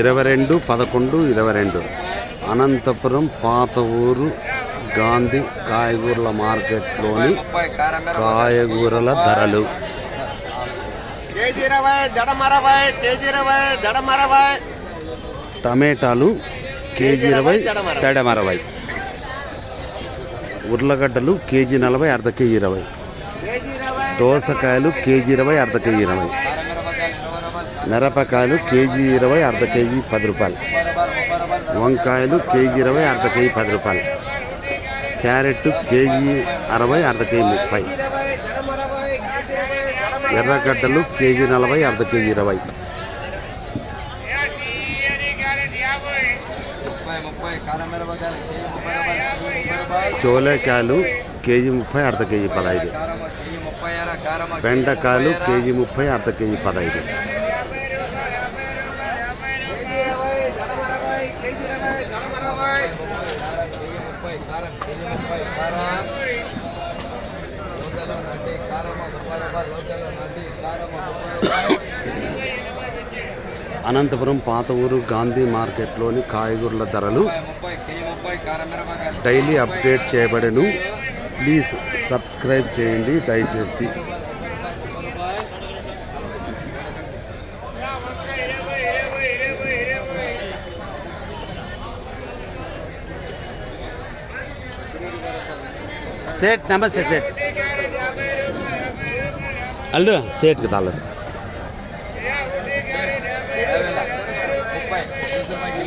ఇరవై రెండు పదకొండు ఇరవై రెండు. అనంతపురం పాత ఊరు గాంధీ కాయగూరల మార్కెట్లోని కాయగూరల ధరలు. కేజీ ఇరవై అరవై టమేటాలు కేజీ ఇరవై తడమరవై. ఉర్లగడ్డలు కేజీ నలభై అర్ధ కేజీ ఇరవై. దోసకాయలు కేజీ ఇరవై అర్ధ కేజీ ఇరవై. మిరపకాయలు కేజీ ఇరవై అర్ధ కేజీ పది రూపాయలు. వంకాయలు కేజీ ఇరవై అర్ధ కేజీ పది రూపాయలు. క్యారెట్ కేజీ అరవై అర్ధ కేజీ ముప్పై. ఎర్రగడ్డలు కేజీ నలభై అర్ధ కేజీ ఇరవై. చోలేకాయలు కేజీ ముప్పై అర్ధ కేజీ పదహైదు. బెండకాయలు కేజీ ముప్పై అర్ధ కేజీ పదహైదు. అనంతపురం పాత ఊరు గాంధీ మార్కెట్లోని కాయగూరల ధరలు డైలీ అప్డేట్ చేయబడను. ప్లీజ్ సబ్స్క్రైబ్ చేయండి దయచేసి. సేట్ నమస్తే సేట్ అల్లు సేట్కి తాళ్ళు